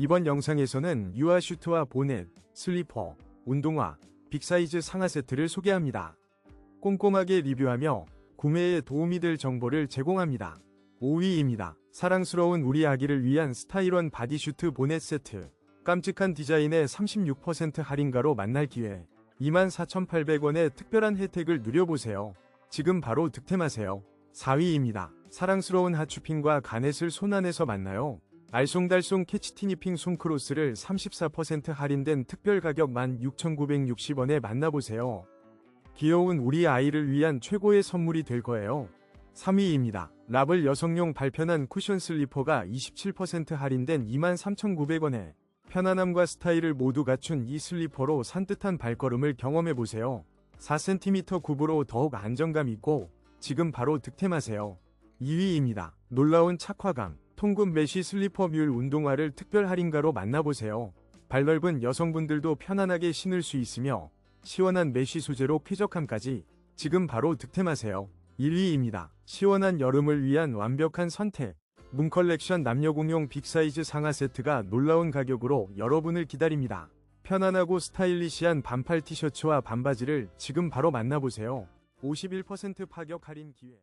이번 영상에서는 유아 슈트와 보넷, 슬리퍼, 운동화, 빅사이즈 상하 세트를 소개합니다. 꼼꼼하게 리뷰하며 구매에 도움이 될 정보를 제공합니다. 5위입니다. 사랑스러운 우리 아기를 위한 스타일원 바디슈트 보넷 세트. 깜찍한 디자인의 36% 할인가로 만날 기회. 24,800원의 특별한 혜택을 누려보세요. 지금 바로 득템하세요. 4위입니다. 사랑스러운 하추핑과 가넷을 손안에서 만나요. 알쏭달쏭 캐치티니핑 손크로스를 34% 할인된 특별 가격 16,960원에 만나보세요. 귀여운 우리 아이를 위한 최고의 선물이 될 거예요. 3위입니다. 라블 여성용 발편한 쿠션 슬리퍼가 27% 할인된 23,900원에 편안함과 스타일을 모두 갖춘 이 슬리퍼로 산뜻한 발걸음을 경험해보세요. 4cm 굽으로 더욱 안정감 있고 지금 바로 득템하세요. 2위입니다. 놀라운 착화감, 통금 메쉬 슬리퍼 뮬 운동화를 특별 할인가로 만나보세요. 발 넓은 여성분들도 편안하게 신을 수 있으며 시원한 메쉬 소재로 쾌적함까지 지금 바로 득템하세요. 1위입니다. 시원한 여름을 위한 완벽한 선택. 문 컬렉션 남녀 공용 빅사이즈 상하 세트가 놀라운 가격으로 여러분을 기다립니다. 편안하고 스타일리시한 반팔 티셔츠와 반바지를 지금 바로 만나보세요. 51% 파격 할인 기회.